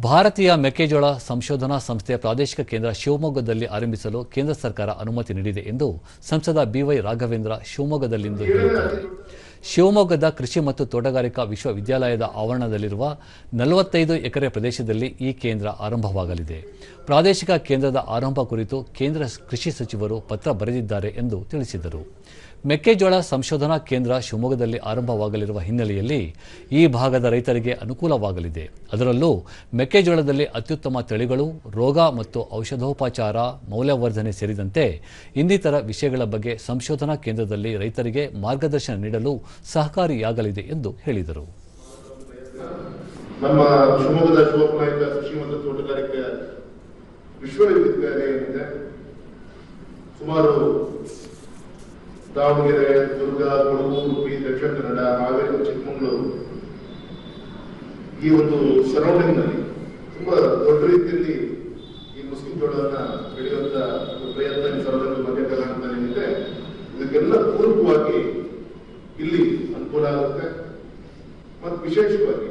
ಭಾರತೀಯ ಮೆಕ್ಕೆಜೋಳ ಸಂಶೋಧನಾ ಸಂಸ್ಥೆಯ ಪ್ರಾದೇಶಿಕ ಕೇಂದ್ರ ಶಿವಮೊಗ್ಗದಲ್ಲಿ ಆರಂಭಿಸಲು ಕೇಂದ್ರ ಸರ್ಕಾರ ಅನುಮತಿ ನೀಡಿದೆ ಎಂದು ಸಂಸದ ಬಿವೈ ರಾಘವೇಂದ್ರ ಶಿವಮೊಗ್ಗದಲ್ಲಿಂದು ಹೇಳಿದ್ದಾರೆ. ಶಿವಮೊಗ್ಗದ ಕೃಷಿ ಮತ್ತು ತೋಟಗಾರಿಕಾ ವಿಶ್ವವಿದ್ಯಾಲಯದ ಆವರಣದಲ್ಲಿರುವ ನಲವತ್ತೈದು ಎಕರೆ ಪ್ರದೇಶದಲ್ಲಿ ಈ ಕೇಂದ್ರ ಆರಂಭವಾಗಲಿದೆ. ಪ್ರಾದೇಶಿಕ ಕೇಂದ್ರದ ಆರಂಭ ಕುರಿತು ಕೇಂದ್ರ ಕೃಷಿ ಸಚಿವರು ಪತ್ರ ಬರೆದಿದ್ದಾರೆ ಎಂದು ತಿಳಿಸಿದರು. ಮೆಕ್ಕೆಜೋಳ ಸಂಶೋಧನಾ ಕೇಂದ್ರ ಶಿವಮೊಗ್ಗದಲ್ಲಿ ಆರಂಭವಾಗಲಿರುವ ಹಿನ್ನೆಲೆಯಲ್ಲಿ ಈ ಭಾಗದ ರೈತರಿಗೆ ಅನುಕೂಲವಾಗಲಿದೆ. ಅದರಲ್ಲೂ ಮೆಕ್ಕೆಜೋಳದಲ್ಲಿ ಅತ್ಯುತ್ತಮ ತಳಿಗಳು, ರೋಗ ಮತ್ತು ಔಷಧೋಪಚಾರ, ಮೌಲ್ಯವರ್ಧನೆ ಸೇರಿದಂತೆ ಇನ್ನಿತರ ವಿಷಯಗಳ ಬಗ್ಗೆ ಸಂಶೋಧನಾ ಕೇಂದ್ರದಲ್ಲಿ ರೈತರಿಗೆ ಮಾರ್ಗದರ್ಶನ ನೀಡಲು ಸಹಕಾರಿಯಾಗಲಿದೆ ಎಂದು ಹೇಳಿದರು. ನಮ್ಮ ಶಿವಮೊಗ್ಗದ ಶಿವಪ್ನಾಯಕ ಕೃಷಿ ಮತ್ತು ತೋಟಗಾರಿಕೆ ವಿಶ್ವವಿದ್ಯಾಲಯ ಏನಿದೆ ಸುಮಾರು ದಾವಣಗೆರೆ ದುರ್ಗ ಕೊಡಗು ಉಡುಪಿ ದಕ್ಷಿಣ ಕನ್ನಡ ಹಾವೇರಿ ಚಿಕ್ಕಮಗಳೂರು ಈ ಒಂದು ಸರೌಂಡಿಂಗ್ನಲ್ಲಿ ತುಂಬಾ ದೊಡ್ಡ ರೀತಿಯಲ್ಲಿ ಈ ಮುಸ್ಲಿಂ ಜೋಳವನ್ನ ಬೆಳೆಯುವಂತ ಒಂದು ಪ್ರಯತ್ನ ಸರೌಂಡಿಂಗ್ ಮಧ್ಯ ಕರ್ನಾಟಕದಲ್ಲಿ ಏನಿದೆ ಇದಕ್ಕೆಲ್ಲ ಪೂರಕವಾಗಿ ಇಲ್ಲಿ ಅನುಕೂಲ ಆಗುತ್ತೆ ಮತ್ತು ವಿಶೇಷವಾಗಿ